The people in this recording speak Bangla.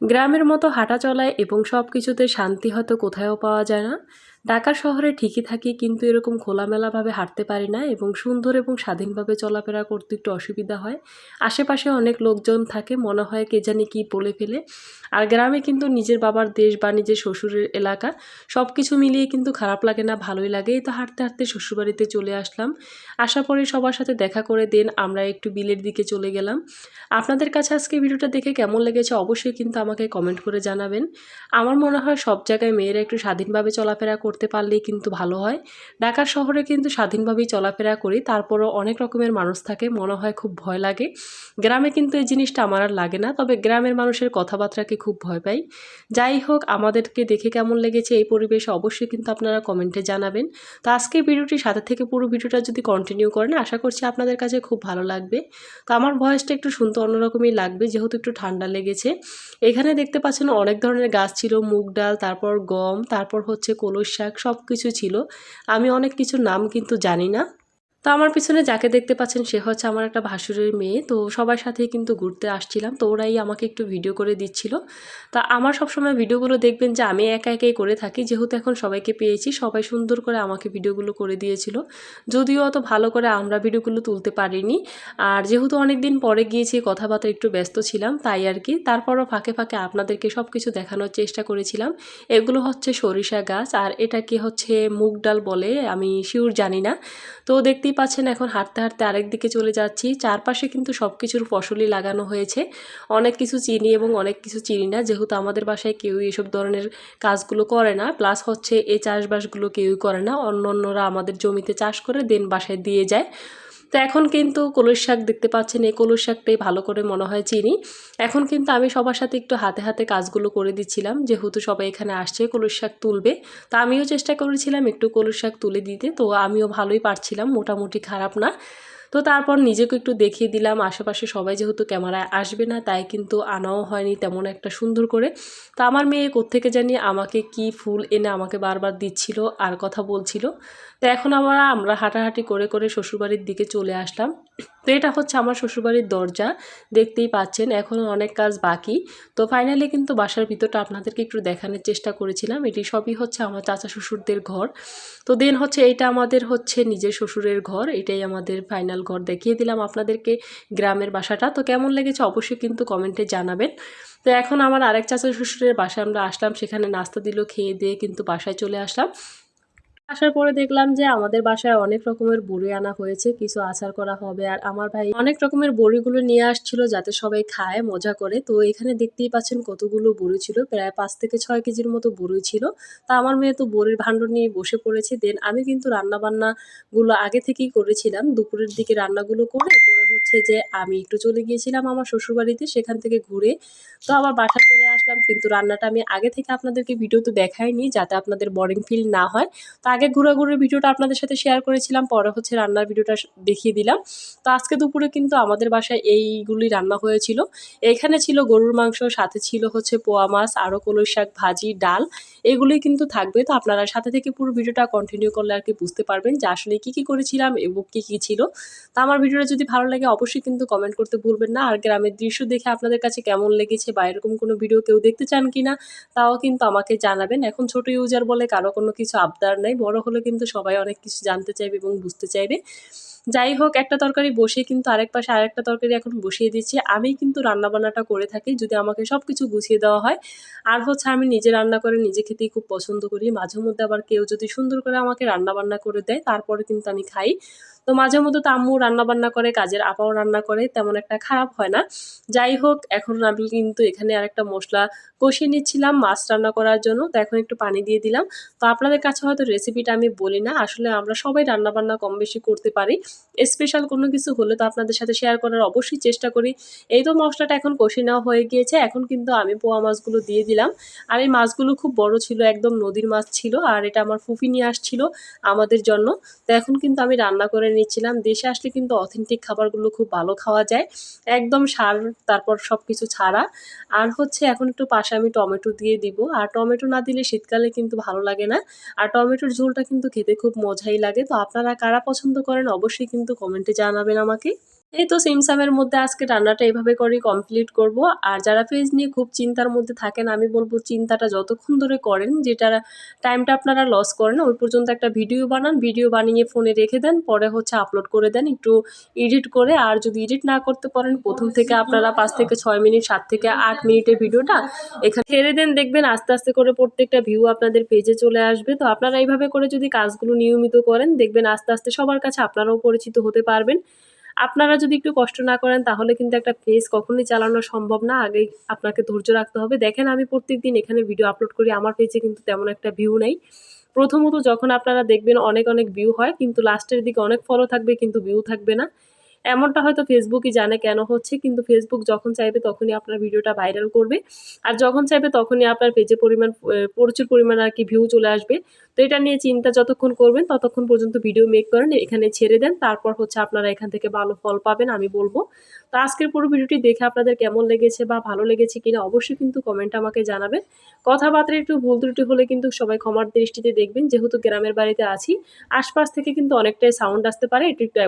গ্রামের মতো হাঁটা চলায় এবং সব কিছুতে শান্তি হয়তো কোথাও পাওয়া যায় না। ঢাকার শহরে ঠিকই থাকি কিন্তু এরকম খোলামেলাভাবে হাঁটতে পারি না এবং সুন্দর এবং স্বাধীনভাবে চলাফেরা করতে একটু অসুবিধা হয়। আশেপাশে অনেক লোকজন থাকে, মনে হয় কে জানি কী বলে ফেলে। আর গ্রামে কিন্তু নিজের বাবার দেশ বা নিজের শ্বশুরের এলাকা সব কিছু মিলিয়ে কিন্তু খারাপ লাগে না, ভালোই লাগে। এই তো হাঁটতে হাঁটতে শ্বশুরবাড়িতে চলে আসলাম। আশা পরে সবার সাথে দেখা করে দেন, আমরা একটু বিলের দিকে চলে গেলাম। আপনাদের কাছে আজকে ভিডিওটা দেখে কেমন লেগেছে অবশ্যই কিন্তু আমাকে কমেন্ট করে জানাবেন। আমার মনে হয় সব জায়গায় মেয়েরা একটু স্বাধীনভাবে চলাফেরা করতে পারলেই কিন্তু ভালো হয়। ঢাকার শহরে কিন্তু স্বাধীনভাবেই চলাফেরা করি, তারপরও অনেক রকমের মানুষ থাকে, মনে হয় খুব ভয় লাগে। গ্রামে কিন্তু এই জিনিসটা আমার আর লাগে না, তবে গ্রামের মানুষের কথাবার্তাকে খুব ভয় পাই। যাই হোক, আমাদেরকে দেখে কেমন লেগেছে এই পরিবেশে অবশ্যই কিন্তু আপনারা কমেন্টে জানাবেন। তো আজকে ভিডিওটি সাথে থেকে পুরো ভিডিওটা যদি কন্টিনিউ করেন, আশা করছি আপনাদের কাছে খুব ভালো লাগবে। তো আমার ভয়েসটা একটু শুনতে অন্যরকমই লাগবে, যেহেতু একটু ঠান্ডা লেগেছে। এখানে দেখতে পাচ্ছেন অনেক ধরনের গাছ ছিল, মুগ ডাল, তারপর গম, তারপর হচ্ছে কলস শাক সব কিছু ছিল। আমি অনেক কিছুর নাম কিন্তু জানি না। তো আমার পিছনে যাকে দেখতে পাচ্ছেন, সে হচ্ছে আমার একটা ভাসুরের মেয়ে। তো সবার সাথেই কিন্তু ঘুরতে আসছিলাম। তো ওরাই আমাকে একটু ভিডিও করে দিচ্ছিল। তা আমার সবসময় ভিডিওগুলো দেখবেন যে আমি একা একাই করে থাকি। যেহেতু এখন সবাইকে পেয়েছি, সবাই সুন্দর করে আমাকে ভিডিওগুলো করে দিয়েছিল। যদিও অত ভালো করে আমরা ভিডিওগুলো তুলতে পারিনি। আর যেহেতু অনেক দিন পরে গিয়েছি, কথাবার্তা একটু ব্যস্ত ছিলাম, তাই আর কি। তারপরও ফাঁকে ফাঁকে আপনাদেরকে সব কিছু দেখানোর চেষ্টা করেছিলাম। এগুলো হচ্ছে সরিষা গাছ, আর এটা কি হচ্ছে মুগ ডাল বলে আমি শিওর জানি না। তো দেখতেই পাচ্ছেন এখন হাঁটতে হাঁটতে আরেক দিকে চলে যাচ্ছি। চারপাশে কিন্তু সব কিছুর ফসলই লাগানো হয়েছে। অনেক কিছু চিনি এবং অনেক কিছু চিনি না, যেহেতু আমাদের বাসায় কেউ এসব ধরনের কাজগুলো করে না। প্লাস হচ্ছে এই চাষবাসগুলো কেউই করে না। অন্য অন্যরা আমাদের জমিতে চাষ করে দেন বাসায় দিয়ে যায়। তো এখন কিন্তু কলুর শাক দেখতে পাচ্ছেন, এই কলুর শাকটাই ভালো করে মনে হয় চিনি। এখন কিন্তু আমি সবার সাথে একটু হাতে হাতে কাজগুলো করে দিচ্ছিলাম, যেহেতু সবাই এখানে আসছে কলুর শাক তুলবে। তো আমিও চেষ্টা করেছিলাম একটু কলুর শাক তুলে দিতে, তো আমিও ভালোই পারছিলাম, মোটামুটি খারাপ না। তো তারপর নিজেকে একটু দেখিয়ে দিলাম। আশেপাশে সবাই যেহেতু ক্যামেরায় আসবে না, তাই কিন্তু আনাও হয়নি তেমন একটা সুন্দর করে। তো আমার মেয়ে কোত্থেকে জানি আমাকে কি ফুল এনে আমাকে বারবার দিচ্ছিল, আর কথা বলছিল। তো এখন আমরা আমরা হাঁটাহাঁটি করে করে শ্বশুরবাড়ির দিকে চলে আসলাম। তো এটা হচ্ছে আমার শ্বশুরবাড়ির দরজা, দেখতেই পাচ্ছেন এখনও অনেক কাজ বাকি। তো ফাইনালি কিন্তু বাসার ভিতরটা আপনাদেরকে একটু দেখানোর চেষ্টা করেছিলাম, এটি সবই হচ্ছে আমার চাচা শ্বশুরদের ঘর। তো দেন হচ্ছে এটা আমাদের হচ্ছে নিজের শ্বশুরের ঘর, এটাই আমাদের ফাইনাল ঘর। দেখিয়ে দিলাম আপনাদেরকে গ্রামের বাসাটা। তো কেমন লেগেছে অবশ্যই কিন্তু কমেন্টে জানাবেন। তো এখন আমার আরেক চাচা শ্বশুরের বাসায় আমরা আসলাম, সেখানে নাস্তা দিল, খেয়ে দিয়ে কিন্তু বাসায় চলে আসলাম। আসার পরে দেখলাম যে আমাদের বাসায় অনেক রকমের বড়ি আনা হয়েছে, কিছু আচার করা হবে। আর আমার ভাই অনেক রকমের বড়িগুলো নিয়ে আসছিল যাতে সবাই খায়, মজা করে। তো এখানে দেখতেই পাচ্ছেন কতগুলো বড়ি ছিল, প্রায় পাঁচ থেকে ছয় কেজির মতো বড়ি ছিল। তা আমার মেয়ে তো বড়ির ভাণ্ড নিয়ে বসে পড়েছে। দেন আমি কিন্তু রান্না বান্নাগুলো আগে থেকেই করেছিলাম। দুপুরের দিকে রান্নাগুলো করে হচ্ছে যে আমি একটু চলে গিয়েছিলাম আমার শ্বশুরবাড়িতে সেখান থেকে ঘুরে। তো আবার বাসা চলে আসলাম, কিন্তু রান্নাটা আমি আগে থেকে আপনাদেরকে ভিডিও তো দেখাইনি যাতে আপনাদের বোরিং ফিল না হয়। তো আগে ঘোরাঘুরির ভিডিওটা আপনাদের সাথে শেয়ার করেছিলাম, পরে হচ্ছে রান্নার ভিডিওটা দেখিয়ে দিলাম। তো আজকে দুপুরে কিন্তু আমাদের বাসায় এইগুলি রান্না হয়েছিল। এখানে ছিল গরুর মাংস, সাথে ছিল হচ্ছে পোয়া মাছ আরও কলই শাক, ভাজি, ডাল, এগুলোই কিন্তু থাকবে। তো আপনারা সাথে থেকে পুরো ভিডিওটা কন্টিনিউ করলে আর কি বুঝতে পারবেন যে আসলে কী কী করেছিলাম এবং কী কী ছিল। তো আমার ভিডিওটা যদি ভালো লাগে অবশ্যই কিন্তু কমেন্ট করতে ভুলবেন না। আর গ্রামের দৃশ্য দেখে আপনাদের কাছে কেমন লেগেছে বা এরকম কোনো ভিডিও কেউ দেখতে চান কি না তাও কিন্তু আমাকে জানাবেন। এখন ছোট ইউজার বলে কারও কোনো কিছু আবদার নেই। বড় হলে কিন্তু সবাই অনেক কিছু জানতে চাইবে এবং বুঝতে চাইবে। যাই হোক, একটা তরকারি বসে কিন্তু আরেক পাশে আরেকটা তরকারি এখন বসিয়ে দিচ্ছি। আমি কিন্তু রান্নাবান্নাটা করে থাকি, যদি আমাকে সব কিছু গুছিয়ে দেওয়া হয়। আর হচ্ছে আমি নিজে রান্না করে নিজে খেতেই খুব পছন্দ করি। মাঝে মধ্যে আবার কেউ যদি সুন্দর করে আমাকে রান্নাবান্না করে দেয়, তারপরে কিন্তু আমি খাই। তো মাঝে মধ্যে তো আম্মু রান্নাবান্না করে, কাজের আপাও রান্না করে, তেমন একটা খারাপ হয় না। যাই হোক, এখন আমি কিন্তু এখানে আরেকটা মশলা কষিয়ে নিচ্ছিলাম মাছ রান্না করার জন্য, তো এখন একটু পানি দিয়ে দিলাম। তো আপনাদের কাছে হয়তো রেসিপিটা আমি বলি না, আসলে আমরা সবাই রান্নাবান্না কম বেশি করতে পারি। স্পেশাল কোনো কিছু হলে তো আপনাদের সাথে শেয়ার করার অবশ্যই চেষ্টা করি। এই তো মশলাটা এখন কষে নেওয়া হয়ে গিয়েছে, এখন কিন্তু আমি পোয়া মাছগুলো দিয়ে দিলাম। আর এই মাছগুলো খুব বড় ছিল, একদম নদীর মাছ ছিল, আর এটা আমার ফুফি নিয়ে আসছিল আমাদের জন্য। তো এখন কিন্তু আমি রান্না করে নিচ্ছিলাম। দেশে আসলে কিন্তু অথেন্টিক খাবারগুলো খুব ভালো খাওয়া যায়। একদম সার, তারপর সব কিছু ছাড়া। আর হচ্ছে এখন একটু পাশে আমি টমেটো দিয়ে দিব। আর টমেটো না দিলে শীতকালে কিন্তু ভালো লাগে না। আর টমেটোর ঝোলটা কিন্তু খেতে খুব মজাই লাগে। তো আপনারা কারা পছন্দ করেন অবশ্যই কিন্তু কমেন্টে জানাবেন আমাকে। এই তো সিমসামের মধ্যে আজকে রান্নাটা এভাবে করেই কমপ্লিট করব। আর যারা পেজ নিয়ে খুব চিন্তার মধ্যে থাকেন, আমি বলব চিন্তাটা যতক্ষণ ধরে করেন যেটা টাইমটা আপনারা লস করেন, ওই পর্যন্ত একটা ভিডিও বানান। ভিডিও বানিয়ে ফোনে রেখে দেন, পরে হচ্ছে আপলোড করে দেন, একটু এডিট করে। আর যদি এডিট না করতে পারেন, প্রথম থেকে আপনারা পাঁচ থেকে ছয় মিনিট, সাত থেকে আট মিনিটের ভিডিওটা এখানে ছেড়ে দেন। দেখবেন আস্তে আস্তে করে প্রত্যেকটা ভিউ আপনাদের পেজে চলে আসবে। তো আপনারা এইভাবে করে যদি কাজগুলো নিয়মিত করেন, দেখবেন আস্তে আস্তে সবার কাছে আপনারাও পরিচিত হতে পারবেন। আপনারা যদি একটু কষ্ট না করেন, তাহলে কিন্তু একটা পেজ কখনোই চালানো সম্ভব না। আগে আপনাকে ধৈর্য রাখতে হবে। দেখেন, আমি প্রত্যেকদিন এখানে ভিডিও আপলোড করি। আমার পেজে কিন্তু তেমন একটা ভিউ নেই। প্রথমত যখন আপনারা দেখবেন, অনেক অনেক ভিউ হয়। কিন্তু লাস্টের দিকে অনেক ফলো থাকবে, কিন্তু ভিউ থাকবে না। এমনটা হয়তো ফেসবুকই জানে কেন হচ্ছে, কিন্তু ফেসবুক যখন চাইবে তখনই আপনার ভিডিওটা ভাইরাল করবে। আর যখন চাইবে তখনই আপনার পেজে পরিমাণ প্রচুর পরিমাণ আর কি ভিউ চলে আসবে। তো এটা নিয়ে চিন্তা যতক্ষণ করবেন ততক্ষণ পর্যন্ত ভিডিও মেক করেন, এখানে ছেড়ে দেন, তারপর হচ্ছে আপনারা এখান থেকে ভালো ফল পাবেন আমি বলব। তো আজকের পুরো ভিডিওটি দেখে আপনাদের কেমন লেগেছে বা ভালো লেগেছে কিনা অবশ্যই কিন্তু কমেন্ট আমাকে জানাবেন। কথাবার্তা একটু ভুল ত্রুটি হলে কিন্তু সবাই ক্ষমার দৃষ্টিতে দেখবেন, যেহেতু গ্রামের বাড়িতে আছি, আশপাশ থেকে কিন্তু অনেকটাই সাউন্ড আসতে পারে, এটি একটু